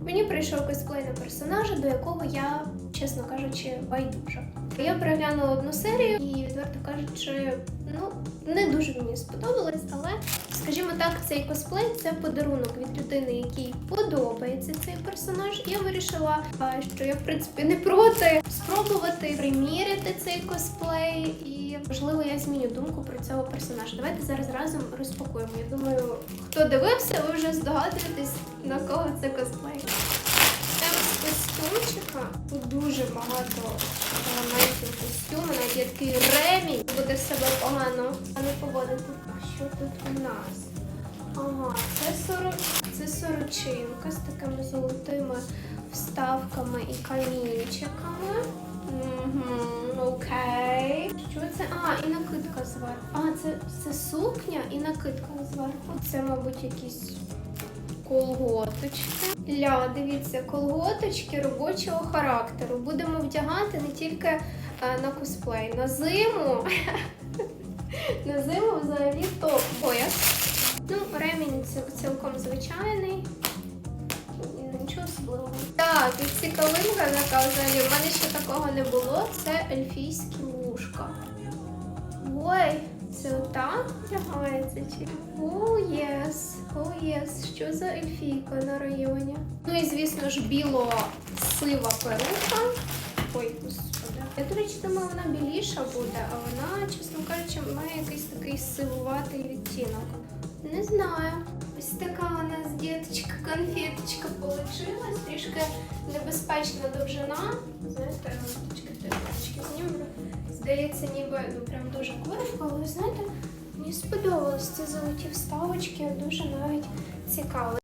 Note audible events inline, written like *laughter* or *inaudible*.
Мені прийшов косплей на персонажа, до якого я, чесно кажучи, байдужа. Я переглянула одну серію і, відверто кажучи, ну не дуже мені сподобалось, але скажімо так, цей косплей це подарунок від людини, якій подобається цей персонаж. Я вирішила, що я в принципі не проти спробувати приміряти цей косплей, і можливо я зміню думку про цього персонажа. Давайте зараз разом розпакуємо. Я думаю, хто дивився, ви вже здогадуєтесь на кого це косплей. Прямо з костюмчика дуже багато елементів костюму, навіть є такий ремінь, буде себе погано, а не поводити. Що тут у нас? Ага, це сорок, це сорочинка з такими золотими вставками і камінчиками. Угу, окей. Що це? А, і накидка зверху. А, це, це сукня і накидка зверху. Це, мабуть, якісь колготочки. Ля, дивіться, колготочки робочого характеру. Будемо вдягати не тільки е, на косплей, на зиму. *laughs* На зиму взагалі топ пояс. Ну, ремінь цілком звичайний. Нічого особливого. Так, і цікавинка така взагалі. У мене ще такого не було. Це ельфійські вушка. Ой, це отак вдягається чи? О, єс, о, єс. Що за ельфійка на районі? Ну і звісно ж біло-сива перука. Ой, господи. Я, до речі, думаю, вона біліша буде, а вона, чесно кажучи, має якийсь такий сивуватий відтінок. Не знаю. Ось така у нас діточка, конфеточка получилась. Трішки небезпечна довжина. Знаєте, трішки знімлю. Здається, ніби ну прям дуже коротко, але знаєте, мені сподобалось ці золоті вставочки, дуже навіть цікаво.